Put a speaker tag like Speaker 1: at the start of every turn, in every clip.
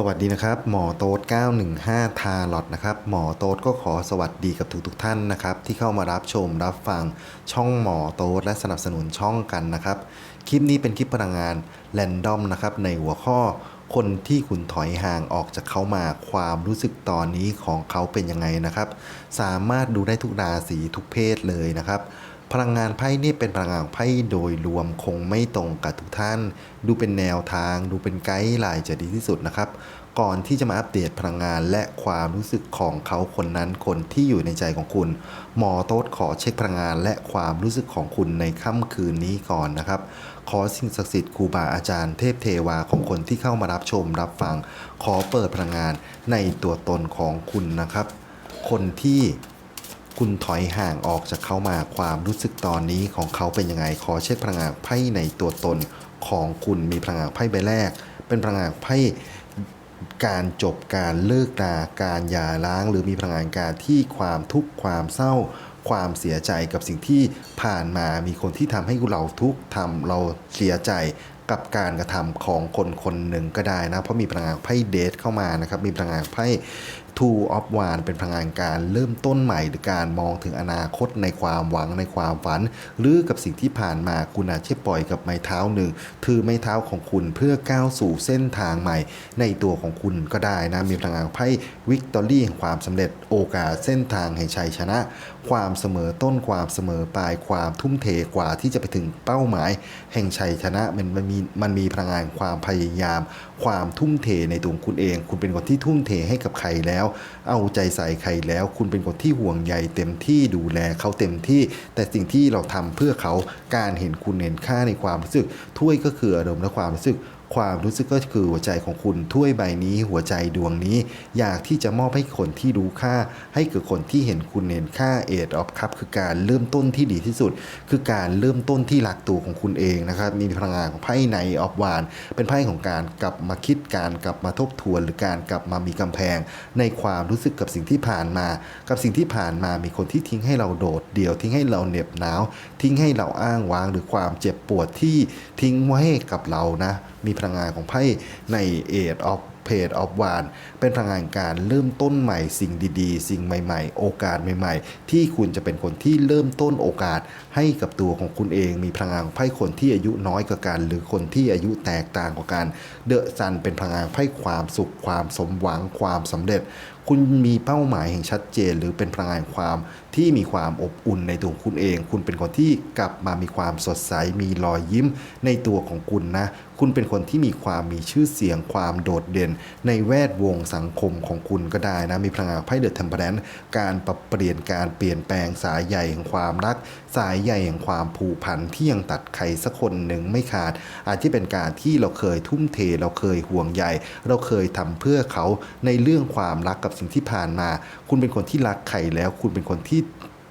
Speaker 1: สวัสดีนะครับหมอโต๊ด915 ทาลอตนะครับหมอโต๊ดก็ขอสวัสดีกับทุกๆทท่านนะครับที่เข้ามารับชมรับฟังช่องหมอโต๊ดและสนับสนุนช่องกันนะครับคลิปนี้เป็นคลิปพลังงานแรนดอมนะครับในหัวข้อคนที่คุณถอยห่างออกจากเขามาความรู้สึกตอนนี้ของเขาเป็นยังไงนะครับ สามารถดูได้ทุกราศีทุกเพศเลยนะครับ พลังงานไพ่นี่เป็นพลังงานไพ่โดยรวมคงไม่ตรงกับทุกท่าน ดูเป็นแนวทาง ดูเป็นไกด์ไลน์จะดีที่สุดนะครับ ก่อนที่จะมาอัปเดตพลังงานและความรู้สึกของเขาคนนั้นคนที่อยู่ในใจของคุณ หมอโต๊ดขอเช็คพลังงานและความรู้สึกของคุณในค่ำคืนนี้ก่อนนะครับ ขอสิ่งศักดิ์สิทธิ์ครูบาอาจารย์เทพเทวาของคนที่เข้ามารับชมรับฟัง ขอเปิดพลังงานในตัวตนของคุณนะครับ คนที่ คุณถอยห่างออกจากเขามาความรู้สึกตอนนี้ของเขาเป็นยังไงขอเช็คพลังงานไพ่ในตัวตนของคุณมีพลังงานไพ่ใบแรก เป็นพลังงานไพ่การจบการเลิกราการหย่าร้าง หรือมีพลังงานการที่ความทุกข์ความเศร้า ความเสียใจกับสิ่งที่ผ่านมามีคนที่ทำให้เราทุกข์ทำเราเสียใจ กับการกระทำของคนคนหนึ่งก็ได้นะ เพราะมีพลังงานไพ่เดทเข้ามานะครับ มีพลังงานไพ่ Two of w a n d เป็นพลังงานการเริ่มต้นใหม่ หรือการมองถึงอนาคตในความหวังในความฝัน หรือกับสิ่งที่ผ่านมาคุณอาจจะปล่อยกับไม้เท้าหนึ่งถือไม้เท้าของคุณเพื่อก้าวสู่เส้นทางใหม่ ในตัวของคุณก็ได้นะ มีพลังงานไพ่วิกตอรี่แห่งความสำเร็จโอกาสเส้นทางแห่งชัยชนะความเสมอต้นความเสมอปลายความทุ่มเทกว่าที่จะไปถึงเป้าหมาย แห่งชัยชนะมันมันมีมันมีพลังงานความพยายาม ความทุ่มเทในตัวคุณเอง คุณเป็นคนที่ทุ่มเทให้กับใครแล้ว เอาใจใส่ใครแล้ว คุณเป็นคนที่ห่วงใยเต็มที่ดูแลเขาเต็มที่ แต่สิ่งที่เราทำเพื่อเขาการเห็นคุณเห็นค่าในความรู้สึกถ้วยก็คืออารมณ์และความรู้สึก ความรู้สึกก็คือหัวใจของคุณถ้วยใบนี้หัวใจดวงนี้ อยากที่จะมอบให้คนที่รู้ค่า ให้กับคนที่เห็นคุณเห็นค่าเอทออฟคัพคือการเริ่มต้นที่ดีที่สุด คือการเริ่มต้นที่รักตัวของคุณเองนะครับมีพลังงานของไพ่ในออฟวานเป็นไพ่ของการกลับมาคิดการกลับมาทบทวน หรือการกลับมามีกำแพง ในความรู้สึกกับสิ่งที่ผ่านมา กับสิ่งที่ผ่านมามีคนที่ทิ้งให้เราโดดเดี่ยวทิ้งให้เราเหน็บหนาว ทิ้งให้เราอ้างว้างหรือความเจ็บปวดที่ทิ้งไว้ให้กับเรานะมีพลังงานของไพ่ในเอทออฟเพจออฟวานเป็นพลังงานการเริ่มต้นใหม่สิ่งดีๆ สิ่งใหม่ๆ โอกาสใหม่ ๆ ที่คุณจะเป็นคนที่เริ่มต้นโอกาสให้กับตัวของคุณเอง มีพลังงานไพ่คนที่อายุน้อยกว่ากัน หรือคนที่อายุแตกต่างกว่ากันเดอะซันเป็นพลังงานไพ่ความสุขความสมหวังความสำเร็จ คุณมีเป้าหมายแห่งชัดเจน หรือเป็นพลังงานความที่มีความอบอุ่นในตัวคุณเอง คุณเป็นคนที่กลับมามีความสดใสมีรอยยิ้มในตัวของคุณนะ คุณเป็นคนที่มีความมีชื่อเสียงความโดดเด่น ในแวดวงสังคมของคุณก็ได้นะ มีพลังงานไพ่เดอะเทมเพลนการปรับเปลี่ยนการเปลี่ยนแปลงสายใหญ่แห่งความรัก สายใหญ่แห่งความผูกพันที่ยังตัดใครสักคนหนึ่งไม่ขาด อาจจะเป็นการที่เราเคยทุ่มเทเราเคยห่วงใยเราเคยทำเพื่อเขาในเรื่องความรักกับสิ่งที่ผ่านมา คุณเป็นคนที่รักใครแล้ว คุณเป็นคนที่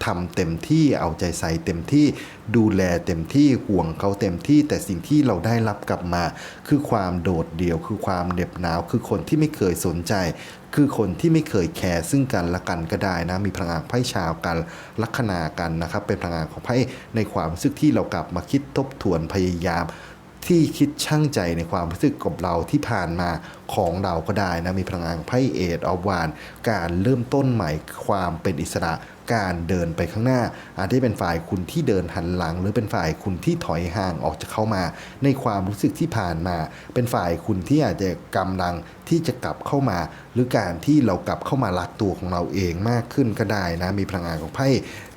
Speaker 1: ทำเต็มที่เอาใจใส่เต็มที่ดูแลเต็มที่ห่วงเขาเต็มที่ แต่สิ่งที่เราได้รับกลับมา คือความโดดเดี่ยว คือความเหน็บหนาว คือคนที่ไม่เคยสนใจ คือคนที่ไม่เคยแคร์ซึ่งกันและกันก็ได้นะมีพลังงานไพ่ชาวกันลัคนากันนะครับเป็นพลังงานของไพ่ในความรู้สึกที่เรากลับมาคิดทบทวนพยายาม ที่คิดช่างใจในความรู้สึกกับเราที่ผ่านมาของเราก็ได้นะมีพลังงานไพ่เอทออฟวานการเริ่มต้นใหม่ความเป็นอิสระ การเดินไปข้างหน้า อาจจะเป็นฝ่ายคุณที่เดินหันหลัง หรือเป็นฝ่ายคุณที่ถอยห่างออกจากเข้ามา ในความรู้สึกที่ผ่านมา เป็นฝ่ายคุณที่อาจจะกำลังที่จะกลับเข้ามา หรือการที่เรากลับเข้ามารักตัวของเราเองมากขึ้นก็ได้นะมีพลังงานของไพ่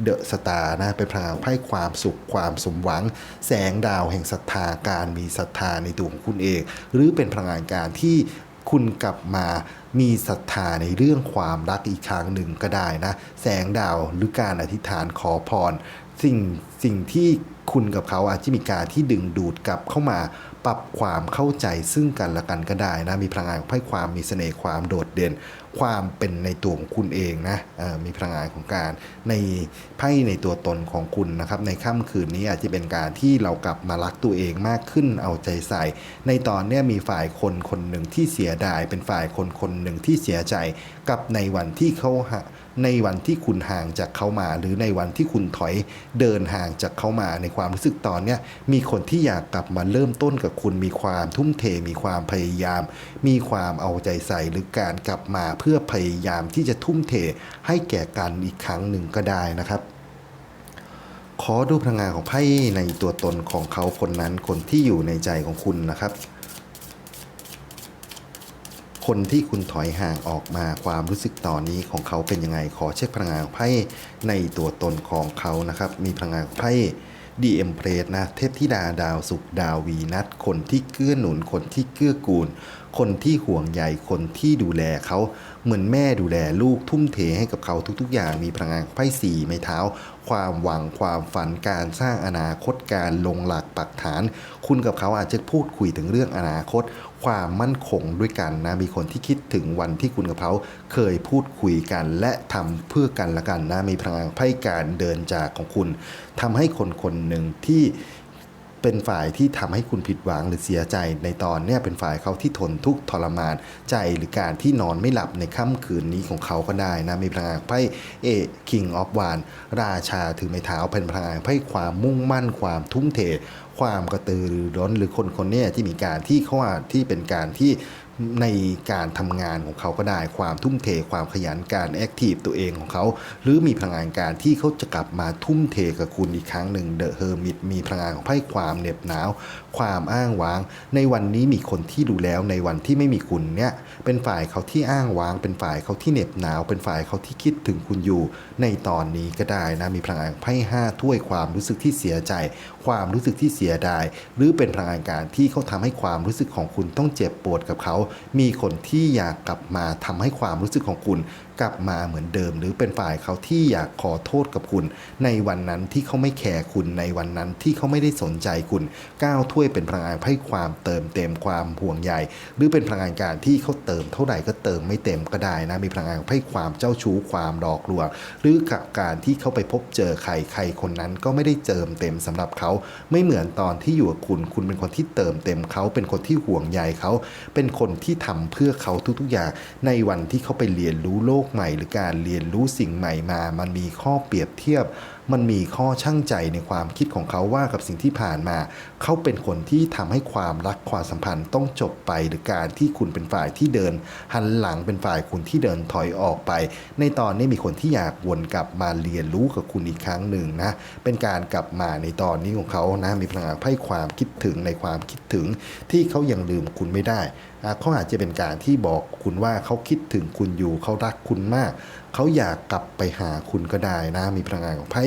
Speaker 1: เดอะสตาร์นะเป็นพลังงานของไพ่ความสุขความสมหวัง แสงดาวแห่งศรัทธาการมีศรัทธาในตัวของคุณเอง หรือเป็นพลังงานการที่ คุณกลับมามีศรัทธาในเรื่องความรักอีกครั้งหนึ่งก็ได้นะ แสงดาวหรือการอธิษฐานขอพร สิ่งสิ่งที่คุณกับเขาอาจจะมีการที่ดึงดูดกลับเข้ามา ปรับความเข้าใจซึ่งกันและกันก็ได้นะ มีพลังงานของไพ่ความมีเสน่ห์ความโดดเด่น ความเป็นในตัวของคุณเองนะมีพลังงานของการในไพ่ในตัวตนของคุณนะครับ ในค่ำคืนนี้อาจจะเป็นการที่เรากลับมารักตัวเองมากขึ้นเอาใจใส่ ในตอนนี้มีฝ่ายคนคนหนึ่งที่เสียดาย เป็นฝ่ายคนคนหนึ่งที่เสียใจกับในวันที่เขา ในวันที่คุณห่างจากเขามา หรือในวันที่คุณถอยเดินห่างจากเขามาในความรู้สึกตอนเนี้ยมีคนที่อยากกลับมาเริ่มต้นกับคุณมีความทุ่มเท มีความพยายาม มีความเอาใจใส่หรือการกลับมาเพื่อพยายามที่จะทุ่มเทให้แก่กันอีกครั้งหนึ่งก็ได้นะครับขอดูพลังงานของไพ่ในตัวตนของเขาคนนั้นคนที่อยู่ในใจของคุณนะครับ คนที่คุณถอยห่างออกมาความรู้สึกตอนนี้ของเขาเป็นยังไงขอเช็คพลังงานไพ่ในตัวตนของเขานะครับ มีพลังงานไพ่ดีเอ็มเพรสนะเทพธิดาดาวสุขดาววีนัทคนที่เกื้อหนุนคนที่เกื้อกูล คนที่ห่วงใยคนที่ดูแลเขาเหมือนแม่ดูแลลูกทุ่มเทให้กับเขาทุก ๆ อย่างมีพลังงานไพ่สี่ไม้เท้า ความหวังความฝันการสร้างอนาคตการลงหลักปักฐาน คุณกับเขาอาจจะพูดคุยถึงเรื่องอนาคต ความมั่นคงด้วยกันนะมีคนที่คิดถึงวันที่คุณกับเขาเคยพูดคุยกัน และทำเพื่อกันละกันนะมีพลังไพ่การเดินจากของคุณทำให้คนคนหนึ่งที่ เป็นฝ่ายที่ทำให้คุณผิดหวังหรือเสียใจในตอนเนี้ยเป็นฝ่ายเขาที่ทนทุกข์ทรมานใจหรือการที่นอนไม่หลับในค่ำคืนนี้ของเขาก็ได้นะมีพลังงานไพ่เอคิงออฟวานราชาถือไม้เท้าเป็นพลังงานไพ่ความมุ่งมั่นความทุ่มเทความกระตือรือร้นหรือคนคนเนี้ยที่มีการที่เขาว่าที่เป็นการที่ ในการทำงานของเขาก็ได้ความทุ่มเทความขยันการแอคทีฟตัวเองของเขา หรือมีพลังงานการที่เขาจะกลับมาทุ่มเทกับคุณอีกครั้งหนึ่งเดอะเฮอร์มิตมีพลังงานของไพ่ความเหน็บหนาวความอ้างว้าง ในวันนี้มีคนที่ดูแล้วในวันที่ไม่มีคุณเนี่ยเป็นฝ่ายเขาที่อ้างว้าง เป็นฝ่ายเขาที่เหน็บหนาว เป็นฝ่ายเขาที่คิดถึงคุณอยู่ ในตอนนี้ก็ได้นะมีพลังงานไพ่ห้าถ้วยความรู้สึกที่เสียใจ ความรู้สึกที่เสียดาย หรือเป็นพลังงานการที่เขาทำให้ความรู้สึกของคุณต้องเจ็บปวดกับเขา มีคนที่อยากกลับมาทำให้ความรู้สึกของคุณกลับมาเหมือนเดิม หรือเป็นฝ่ายเขาที่อยากขอโทษกับคุณ ในวันนั้นที่เขาไม่แคร์คุณในวันนั้นที่เขาไม่ได้สนใจคุณก้าวถ้วยเป็นพลังงานให้ความเติมเต็มความห่วงใยหรือเป็นพลังงานการที่เขาเติมเท่าไหร่ก็เติมไม่เต็มก็ได้นะมีพลังงานให้ความเจ้าชู้ความหลอกลวงหรือกับการที่เขาไปพบเจอใครใครคนนั้นก็ไม่ได้เติมเต็มสำหรับเขาไม่เหมือนตอนที่อยู่กับคุณ คุณเป็นคนที่เติมเต็มเขาเป็นคนที่ห่วงใยเขา เป็นคนที่ทำเพื่อเขาทุกๆอย่างในวันที่เขาไปเรียนรู้โลกใหม่ หรือการเรียนรู้สิ่งใหม่มา มันมีข้อเปรียบเทียบมันมีข้อช่างใจในความคิดของเขาว่ากับสิ่งที่ผ่านมา เขาเป็นคนที่ทำให้ความรักความสัมพันธ์ต้องจบไปหรือการที่คุณเป็นฝ่ายที่เดิน หันหลังเป็นฝ่ายคุณที่เดินถอยออกไป ในตอนนี้มีคนที่อยากวนกลับมาเรียนรู้กับคุณอีกครั้งหนึ่งนะเป็นการกลับมาในตอนนี้ของเขานะมีพลังงานไพ่ความคิดถึงในความคิดถึง ที่เขายังลืมคุณไม่ได้อะเขาอาจจะเป็นการที่บอกคุณว่าเขาคิดถึงคุณอยู่เขารักคุณมาก เขาอยากกลับไปหาคุณก็ได้นะ มีพลังงานของไพ่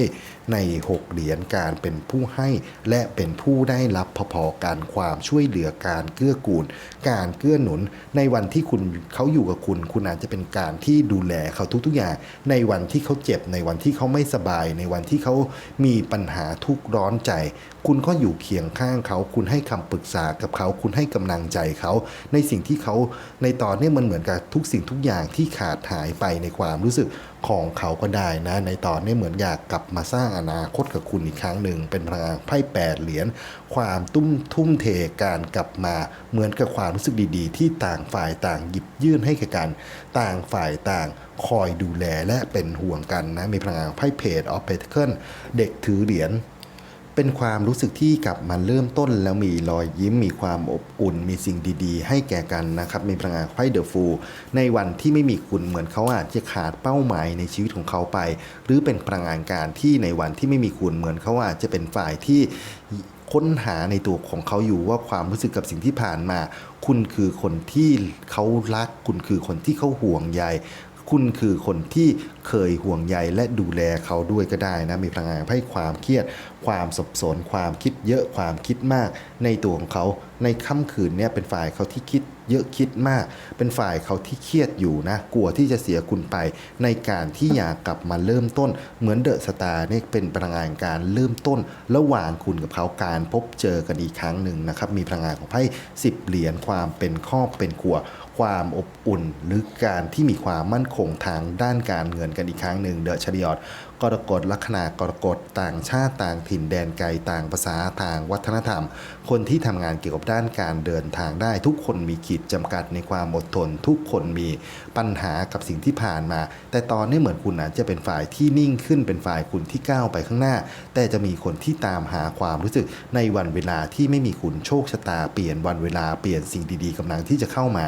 Speaker 1: ใน 6 เหรียญการเป็นผู้ให้และเป็นผู้ได้รับพอๆกันความช่วยเหลือการเกื้อกูล การเกื้อหนุน ในวันที่คุณเขาอยู่กับคุณ คุณอาจจะเป็นการที่ดูแลเขาทุกๆอย่าง ในวันที่เขาเจ็บในวันที่เขาไม่สบาย ในวันที่เขามีปัญหาทุกร้อนใจ คุณก็อยู่เคียงข้างเขา คุณให้คำปรึกษากับเขา คุณให้กำลังใจเขา ในสิ่งที่เขาในตอนนี้มันเหมือนกับทุกสิ่งทุกอย่างที่ขาดหายไปในความรู้สึก ของเขาก็ได้นะ ในตอนนี้เหมือนอยากกลับมาสร้างอนาคตกับคุณอีกครั้งหนึ่ง เป็นพลังไพ่แปดเหรียญความตุ้มทุ่มเทการกลับมาเหมือนกับความรู้สึกดีๆ ที่ต่างฝ่ายต่างหยิบยื่นให้กับกัน ต่างฝ่ายต่างคอยดูแลและเป็นห่วงกันนะมีพลังไพ่เพจออฟเพทเคิลเด็กถือเหรียญ เป็นความรู้สึกที่กลับมาเริ่มต้นแล้วมีรอยยิ้มมีความอบอุ่น มีสิ่งดีๆ ให้แก่กันนะครับมีพลังงานไพ่เดอะฟูในวันที่ไม่มีคุณเหมือนเขาอาจจะขาดเป้าหมายในชีวิตของเขาไป หรือเป็นพลังงานการที่ในวันที่ไม่มีคุณเหมือนเขาอาจจะเป็นฝ่ายที่ค้นหาในตัวของเขาอยู่ว่าความรู้สึกกับสิ่งที่ผ่านมา คุณคือคนที่เขารัก คุณคือคนที่เขาห่วงใย คุณคือคนที่เคยห่วงใยและดูแลเขาด้วยก็ได้นะมีพลังงานให้ความเครียด ความสับสน ความคิดเยอะความคิดมาก ในตัวของเขาในค่ำคืนเนี่ยเป็นฝ่ายเขาที่คิดเยอะคิดมาก เป็นฝ่ายเขาที่เครียดอยู่นะ กลัวที่จะเสียคุณไป ในการที่อยากกลับมาเริ่มต้น เหมือนเดอะสตาร์เนี่ยเป็นพลังงานการเริ่มต้น ระหว่างคุณกับเขาการพบเจอกันอีกครั้งหนึ่งนะครับมีพลังงานของไพ่สิบเหรียญความเป็นครอบเป็นครัว ความอบอุ่น หรือการที่มีความมั่นคงทางด้านการเงินกันอีกครั้งหนึ่งเดอะชริออตกรกฎลัคนากรกฎต่างชาติต่างถิ่นแดนไกลต่างภาษาต่างวัฒนธรรม คนที่ทำงานเกี่ยวกับด้านการเดินทางได้ ทุกคนมีขีดจำกัดในความอดทน ทุกคนมีปัญหากับสิ่งที่ผ่านมา แต่ตอนนี้เหมือนคุณอาจจะเป็นฝ่ายที่นิ่งขึ้นเป็นฝ่ายคุณที่ก้าวไปข้างหน้า แต่จะมีคนที่ตามหาความรู้สึกในวันเวลาที่ไม่มีคุณโชคชะตาเปลี่ยนวันเวลาเปลี่ยนสิ่งดีๆกำลังที่จะเข้ามา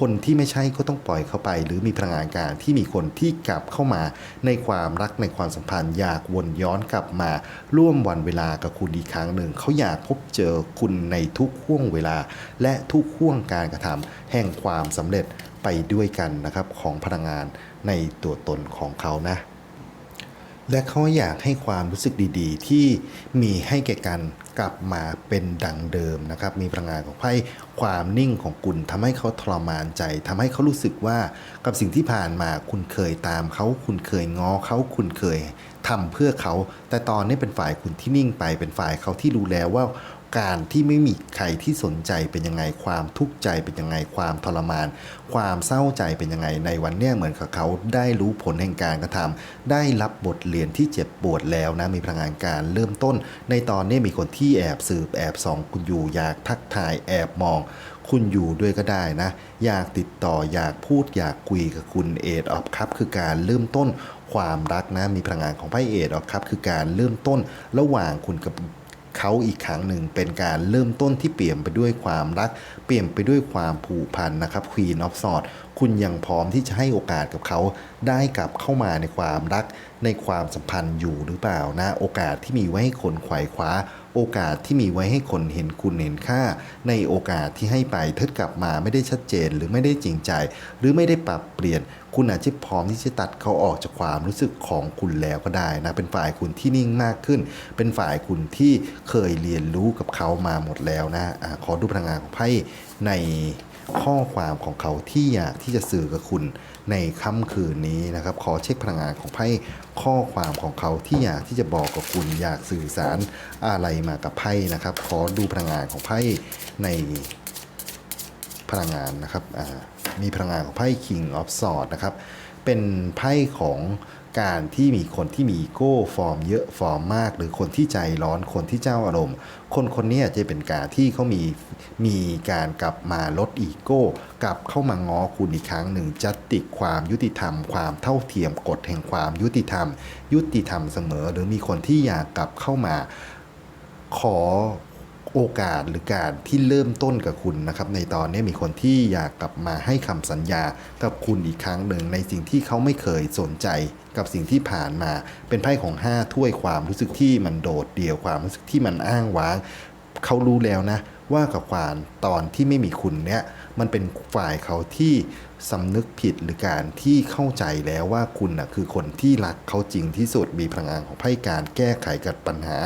Speaker 1: คนที่ไม่ใช่ก็ต้องปล่อยเข้าไป หรือมีพลังงานการที่มีคนที่กลับเข้ามา ในความรักในความสัมพันธ์อยากวนย้อนกลับมา ร่วมวันเวลากับคุณอีกครั้งหนึ่งเขาอยากพบเจอคุณในทุกห่วงเวลา และทุกห่วงการกระทำแห่งความสำเร็จไปด้วยกันนะครับของพลังงานในตัวตนของเขานะ และเขาอยากให้ความรู้สึกดีๆ ที่มีให้แก่กันกลับมาเป็นดังเดิมนะครับ มีพลังงานของไพ่ความนิ่งของคุณทำให้เขาทรมานใจทำให้เขารู้สึกว่ากับสิ่งที่ผ่านมาคุณเคยตามเขาคุณเคยง้อเขาคุณเคยทำเพื่อเขา แต่ตอนนี้เป็นฝ่ายคุณที่นิ่งไปเป็นฝ่ายเขาที่รู้แล้วว่า การที่ไม่มีใครที่สนใจเป็นยังไงความทุกข์ใจเป็นยังไงความทรมาน ความเศร้าใจเป็นยังไงในวันเนี้ยเหมือนกับเขาได้รู้ผลแห่งการกระทำได้รับบทเรียนที่เจ็บปวดแล้วนะมีพลังงานการเริ่มต้น ในตอนนี้มีคนที่แอบสืบแอบส่องคุณอยู่อยากทักทายแอบมองคุณอยู่ด้วยก็ได้นะ อยากติดต่ออยากพูดอยากคุยกับคุณเอดออฟครับคือการเริ่มต้นความรักนะมีพลังงานของไพ่เอดออฟครับคือการเริ่มต้นระหว่างคุณกับ เขาอีกครั้งหนึ่งเป็นการเริ่มต้นที่เปลี่ยนไปด้วยความรัก เปลี่ยนไปด้วยความผูกพันนะครับควีนออฟสอดคุณยังพร้อมที่จะให้โอกาสกับเขาได้กลับเข้ามาในความรักในความสัมพันธ์อยู่หรือเปล่านะ โอกาสที่มีไว้ให้คนไขว่คว้า โอกาสที่มีไว้ให้คนเห็นคุณเห็นค่า ในโอกาสที่ให้ไปเทิดกลับมาไม่ได้ชัดเจนหรือไม่ได้จริงใจ หรือไม่ได้ปรับเปลี่ยน คุณอาจจะพร้อมที่จะตัดเขาออกจากความรู้สึกของคุณแล้วก็ได้นะ เป็นฝ่ายคุณที่นิ่งมากขึ้น เป็นฝ่ายคุณที่เคยเรียนรู้กับเขามาหมดแล้วนะอะขอดูพลังงานของไพ่ใน ข้อความของเขาที่อยากที่จะสื่อกับคุณในค่ำคืนนี้นะครับ ขอเช็คพลังงานของไพ่ข้อความของเขาที่อยากที่จะบอกกับคุณอยากสื่อสารอะไรมากับไพ่นะครับ ขอดูพลังงานของไพ่ในพลังงานนะครับมีพลังงานของไพ่ King of Swords นะครับเป็นไพ่ของ การที่มีคนที่มีโก้ฟอร์มเยอะฟอร์มมาก หรือคนที่ใจร้อนคนที่เจ้าอารมณ์ คนคนนี้จะเป็นการที่เขามีมีการกลับมาลดอีโก้กลับเข้ามาง้อคุณอีกครั้งหนึ่งจัดติดความยุติธรรม ความเท่าเทียมกฎแห่งความยุติธรรม ยุติธรรมเสมอ หรือมีคนที่อยากกลับเข้ามาขอ โอกาสหรือการที่เริ่มต้นกับคุณนะครับในตอนนี้มีคนที่อยากกลับมาให้คำสัญญากับคุณอีกครั้งหนึ่งในสิ่งที่เขาไม่เคยสนใจกับสิ่งที่ผ่านมา เป็นไพ่ของห้าถ้วยความรู้สึกที่มันโดดเดี่ยวความรู้สึกที่มันอ้างว้าง เขารู้แล้วนะว่ากับความตอนที่ไม่มีคุณเนี่ย มันเป็นฝ่ายเขาที่สำนึกผิดหรือการที่เข้าใจแล้วว่าคุณนะคือคนที่รักเขาจริงที่สุดมีพลังงานของไพ่การแก้ไขกับปัญหา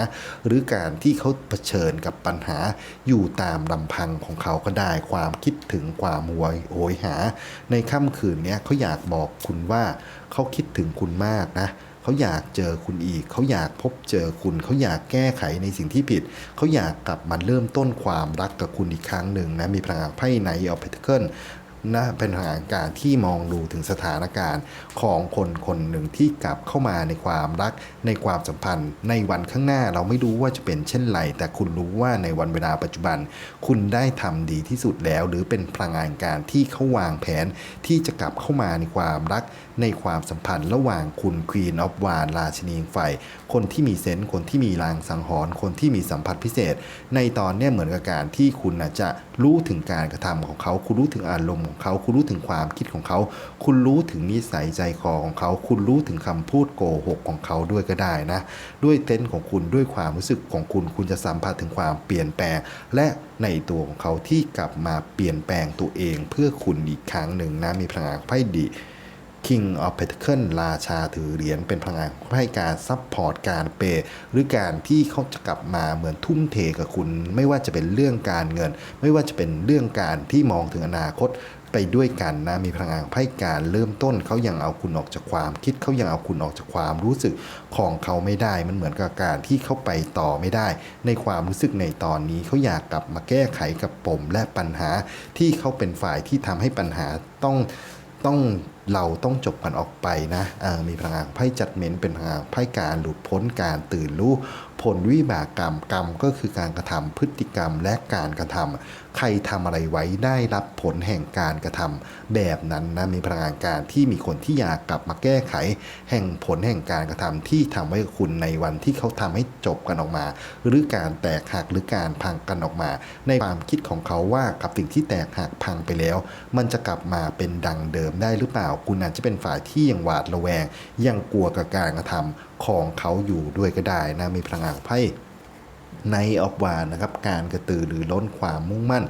Speaker 1: หรือการที่เขาเผชิญกับปัญหาอยู่ตามลำพังของเขาก็ได้ความคิดถึงความหวยโหยหา ในค่ำคืนเนี้ยเขาอยากบอกคุณว่าเขาคิดถึงคุณมากนะ เขาอยากเจอคุณอีก เขาอยากพบเจอคุณ เขาอยากแก้ไขในสิ่งที่ผิด เขาอยากกลับมาเริ่มต้นความรักกับคุณอีกครั้งหนึ่งนะมีพลังงานไพ่ไนออฟเพนเคิลนะเป็นพลังงานการที่มองดูถึงสถานการณ์ของคนคนหนึ่งที่กลับเข้ามาในความรักในความสัมพันธ์ ในวันข้างหน้าเราไม่รู้ว่าจะเป็นเช่นไร แต่คุณรู้ว่าในวันเวลาปัจจุบัน คุณได้ทำดีที่สุดแล้ว หรือเป็นพลังงานการที่เขาวางแผนที่จะกลับเข้ามาในความรัก ในความสัมพันธ์ระหว่างคุณควีนออฟวานราชินีไฟ คนที่มีเซนส์คนที่มีลางสังหรณ์คนที่มีสัมผัสพิเศษ ในตอนนี้เหมือนกับการที่คุณน่ะจะรู้ถึงการกระทำของเขา คุณรู้ถึงอารมณ์ของเขา คุณรู้ถึงความคิดของเขา คุณรู้ถึงนิสัยใจคอของเขา คุณรู้ถึงคำพูดโกหกของเขาด้วยก็ได้นะ ด้วยเซนส์ของคุณด้วยความรู้สึกของคุณ คุณจะสัมผัสถึงความเปลี่ยนแปลง และในตัวของเขาที่กลับมาเปลี่ยนแปลงตัวเองเพื่อคุณอีกครั้งหนึ่งนะมีพลังงานไพ่ดี King of Pentacle ราชาถือเหรียญเป็นพลังงานให้การซัพพอร์ตการเปย์หรือการที่เขาจะกลับมาเหมือนทุ่มเทกับคุณ ไม่ว่าจะเป็นเรื่องการเงิน ไม่ว่าจะเป็นเรื่องการที่มองถึงอนาคตไปด้วยกันนะมีพลังงานไพ่การเริ่มต้นเขายังเอาคุณออกจากความคิดเขายังเอาคุณออกจากความรู้สึกของเขาไม่ได้ มันเหมือนกับการที่เขาไปต่อไม่ได้ ในความรู้สึกในตอนนี้เขาอยากกลับมาแก้ไขกับปมและปัญหาที่เขาเป็นฝ่ายที่ทำให้ปัญหาต้องต้อง เราต้องจบกันออกไปนะมีพลังงานไพ่จัดเมนเป็นพลังงานไพ่การหลุดพ้นการตื่นรู้ ผลวิบากกรรมกรรมก็คือการกระทำพฤติกรรมและการกระทำใครทำอะไรไว้ได้รับผลแห่งการกระทำแบบนั้นนะมีพลังงานการที่มีคนที่อยากกลับมาแก้ไข แห่งผลแห่งการกระทำที่ทำไว้กับคุณในวันที่เขาทำให้จบกันออกมา หรือการแตกหักหรือการพังกันออกมา ในความคิดของเขาว่ากับสิ่งที่แตกหักพังไปแล้ว มันจะกลับมาเป็นดังเดิมได้หรือเปล่า คุณอาจจะเป็นฝ่ายที่ยังหวาดระแวง ยังกลัวกับการกระทำ ของเขาอยู่ด้วยก็ได้นะ มีพลังงานไพ่ในออกวานนะครับ การกระตือรือร้นความมุ่งมั่น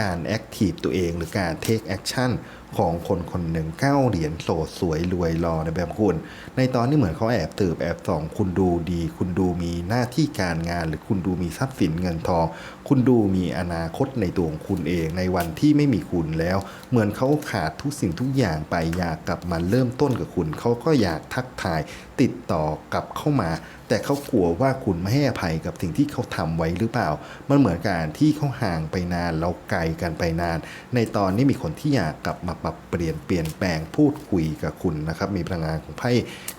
Speaker 1: การแอคทีฟตัวเองหรือการเทคแอคชั่น ของคนคนหนึ่งเก้าเหรียญโสดสวยรวยรอในแบบคุณ ในตอนนี้เหมือนเขาแอบตืบแอบส่องคุณดูดี คุณดูมีหน้าที่การงาน หรือคุณดูมีทรัพย์สินเงินทอง คุณดูมีอนาคตในตัวของคุณเอง ในวันที่ไม่มีคุณแล้ว เหมือนเขาขาดทุกสิ่งทุกอย่างไปอยากกลับมาเริ่มต้นกับคุณเขาก็อยากทักทายติดต่อกลับเข้ามาแต่เขากลัวว่าคุณไม่ให้อภัยกับสิ่งที่เขาทำไว้หรือเปล่า มันเหมือนการที่เขาห่างไปนานแล้วไกลกันไปนาน ในตอนนี้มีคนที่อยากกลับมาปรับเปลี่ยนเปลี่ยนแปลงพูดคุยกับคุณนะครับ มีพลังงานของไพ่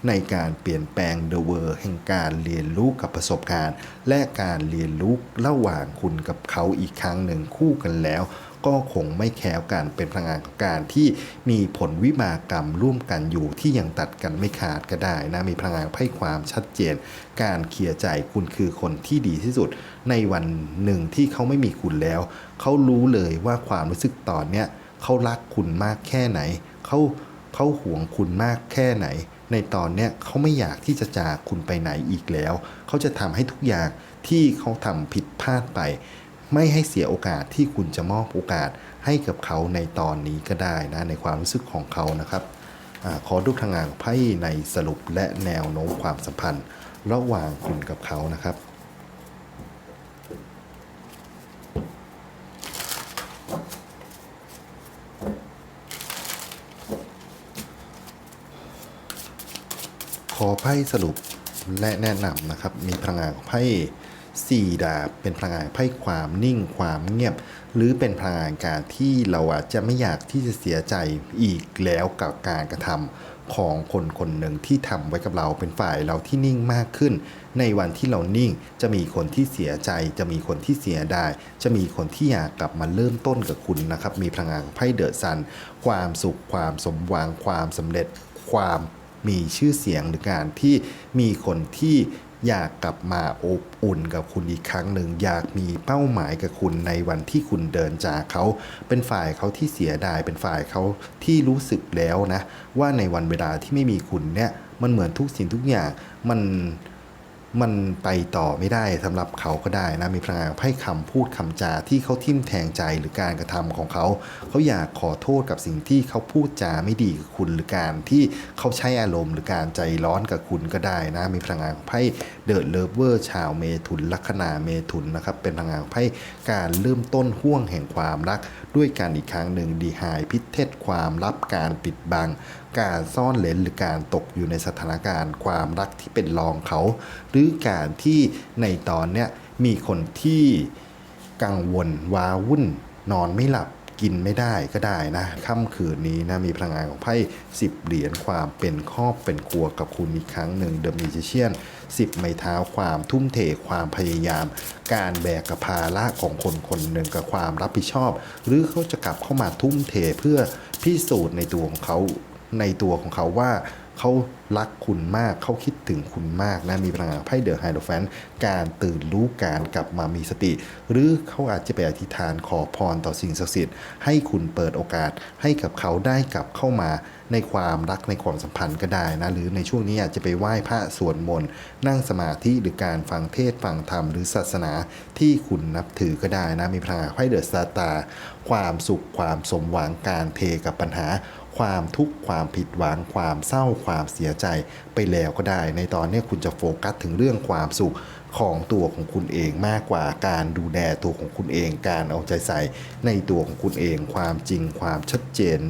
Speaker 1: ในการเปลี่ยนแปลง The World แห่งการเรียนรู้กับประสบการณ์ และการเรียนรู้ระหว่างคุณกับเขาอีกครั้งหนึ่งคู่กันแล้วก็คงไม่แคล้วกันเป็นพลังงานของการที่มีผลวิบากกรรมร่วมกันอยู่ที่ยังตัดกันไม่ขาดก็ได้นะมีพลังงานไพ่ความชัดเจน การเคลียร์ใจคุณคือคนที่ดีที่สุด ในวันหนึ่งที่เขาไม่มีคุณแล้ว เขารู้เลยว่าความรู้สึกตอนเนี้ย เขารักคุณมากแค่ไหน เขาเขาห่วงคุณมากแค่ไหน ในตอนเนี้ยเขาไม่อยากที่จะจากคุณไปไหนอีกแล้ว เขาจะทำให้ทุกอย่างที่เขาทำผิดพลาดไป ไม่ให้เสียโอกาสที่คุณจะมอบโอกาสให้กับเขาในตอนนี้ก็ได้นะในความรู้สึกของเขานะครับอขอดูทางงานไพ่ในสรุปและแนวโน้มความสัมพันธ์ ระหว่างคุณกับเขานะครับ ขอไพ่สรุปและแนะนำนะครับ มีพลังงานของไพ่สี่ดาบเป็นพลังงานไพ่ความนิ่งความเงียบ หรือเป็นพลังงานการที่เราอาจจะไม่อยากที่จะเสียใจอีกแล้วกับการกระทำของคนคนหนึ่งที่ทำไว้กับเราเป็นฝ่ายเราที่นิ่งมากขึ้น ในวันที่เรานิ่งจะมีคนที่เสียใจ จะมีคนที่เสียได้จะมีคนที่อยากกลับมาเริ่มต้นกับคุณนะครับ มีพลังงานไพ่เดอะซัน ความสุขความสมหวังความสำเร็จความ มีชื่อเสียงหรือการที่มีคนที่อยากกลับมาอบอุ่นกับคุณอีกครั้งหนึ่งอยากมีเป้าหมายกับคุณในวันที่คุณเดินจากเขา เป็นฝ่ายเขาที่เสียดาย เป็นฝ่ายเขาที่รู้สึกแล้วนะ ว่าในวันเวลาที่ไม่มีคุณเนี่ยมันเหมือนทุกสิ่งทุกอย่างมัน มันไปต่อไม่ได้สำหรับเขาก็ได้นะมีพลังงานไพ่คำพูดคำจาที่เขาทิ่มแทงใจหรือการกระทำของเขา เขาอยากขอโทษกับสิ่งที่เขาพูดจาไม่ดีกับคุณหรือการที่เขาใช้อารมณ์ หรือการใจร้อนกับคุณก็ได้นะมีพลังงานไพ่เดอะเลเวอร์ชาวเมถุนลัคนาเมถุนนะครับเป็นพลังงานไพ่การเริ่มต้นห่วงแห่งความรัก ด้วยการอีกครั้งหนึ่งดีหายพิเทศความลับการปิดบัง การซ่อนเลนหรือการตกอยู่ในสถานการณ์ ความรักที่เป็นรองเขา หรือการที่ในตอนเนี้ยมีคนที่กังวลว้าวุ่น นอนไม่หลับกินไม่ได้ก็ได้นะค่ำคืนนี้นะมีพลังงานของไพ่สิบเหรียญความเป็นครอบเป็นครัวกับคุณอีกครั้งหนึ่งเดอะมิจิเชียนสิบไม้เท้าความทุ่มเทความพยายาม การแบกกับภาระของคนคนหนึ่งกับความรับผิดชอบ หรือเขาจะกลับเข้ามาทุ่มเทเพื่อพิสูจน์ในตัวของเขา ในตัวของเขาว่าเขารักคุณมากเขาคิดถึงคุณมากนะมีพลังงานไพ่เดอะไฮโดรแฟนการตื่นรู้การกลับมามีสติ หรือเขาอาจจะไปอธิษฐานขอพรต่อสิ่งศักดิ์สิทธิ์ให้คุณเปิดโอกาสให้กับเขาได้กลับเข้ามาในความรักในความสัมพันธ์ก็ได้นะหรือในช่วงนี้อาจจะไปไหว้พระสวดมนต์นั่งสมาธิหรือการฟังเทศน์ฟังธรรมหรือศาสนาที่คุณนับถือก็ได้นะมีพลังงานไพ่เดอะสตาร์ความสุขความสมหวังการเทกับปัญหา ความทุกข์ความผิดหวังความเศร้าความเสียใจไปแล้วก็ได้ ในตอนนี้คุณจะโฟกัสถึงเรื่องความสุขของตัวของคุณเองมากกว่าการดูแลตัวของคุณเอง การเอาใจใส่ในตัวของคุณเอง ความจริงความชัดเจน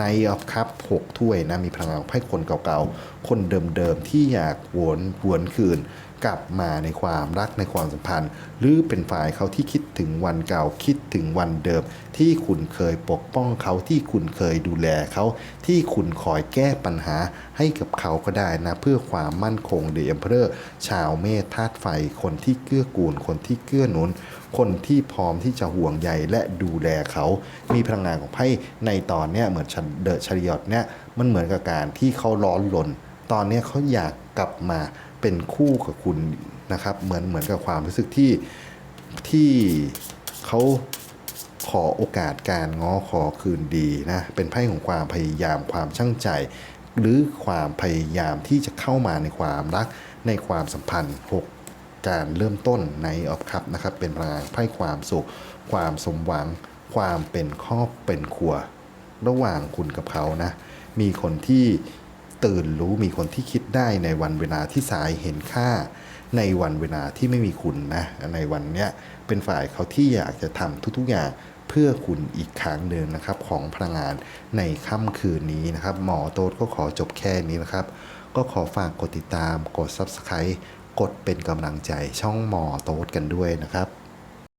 Speaker 1: ในออฟคัพ6ถ้วยนะมีพลังไพ่คนเก่าๆ คนเดิมๆ ที่อยากหวนหวนคืน กลับมาในความรักในความสัมพันธ์ หรือเป็นฝ่ายเขาที่คิดถึงวันเก่าคิดถึงวันเดิม ที่คุณเคยปกป้องเขาที่คุณเคยดูแลเขาที่คุณคอยแก้ปัญหาให้กับเขาก็ได้นะ เพื่อความมั่นคงเดอ e มเพอชาวเมษธาตุไฟคนที่เกื้อกูลคนที่เกื้อหนุนคนที่พร้อมที่จะห่วงใยและดูแลเขา มีพลังงานของไพ่ในตอนเนี้ยเหมือนเดอะชริยอตเนี่ยมันเหมือนกับการที่เขาร้อนรน ตอนนี้เขาอยากกลับมา เป็นคู่กับคุณนะครับ เหมือนเหมือนกับความรู้สึกที่ที่เขาขอโอกาสการง้อขอคืนดีนะ เป็นไพ่ของความพยายามความช่างใจ หรือความพยายามที่จะเข้ามาในความรักในความสัมพันธ์ 6 การเริ่มต้นในออฟคัพนะครับ เป็นพลังงานไพ่ความสุข ความสมหวัง ความเป็นครอบเป็นครัว ระหว่างคุณกับเขานะ มีคนที่ ตื่นรู้มีคนที่คิดได้ในวันเวลาที่สายเห็นค่า ในวันเวลาที่ไม่มีคุณนะในวันเนี้ยเป็นฝ่ายเขาที่อยากจะทำทุกๆอย่างเพื่อคุณอีกครั้งหนึ่งนะครับของพลังงานในค่ำคืนนี้นะครับ หมอโต๊ดก็ขอจบแค่นี้นะครับ ก็ขอฝากกดติดตามกด Subscribe กดเป็นกำลังใจช่องหมอโต๊ดกันด้วยนะครับ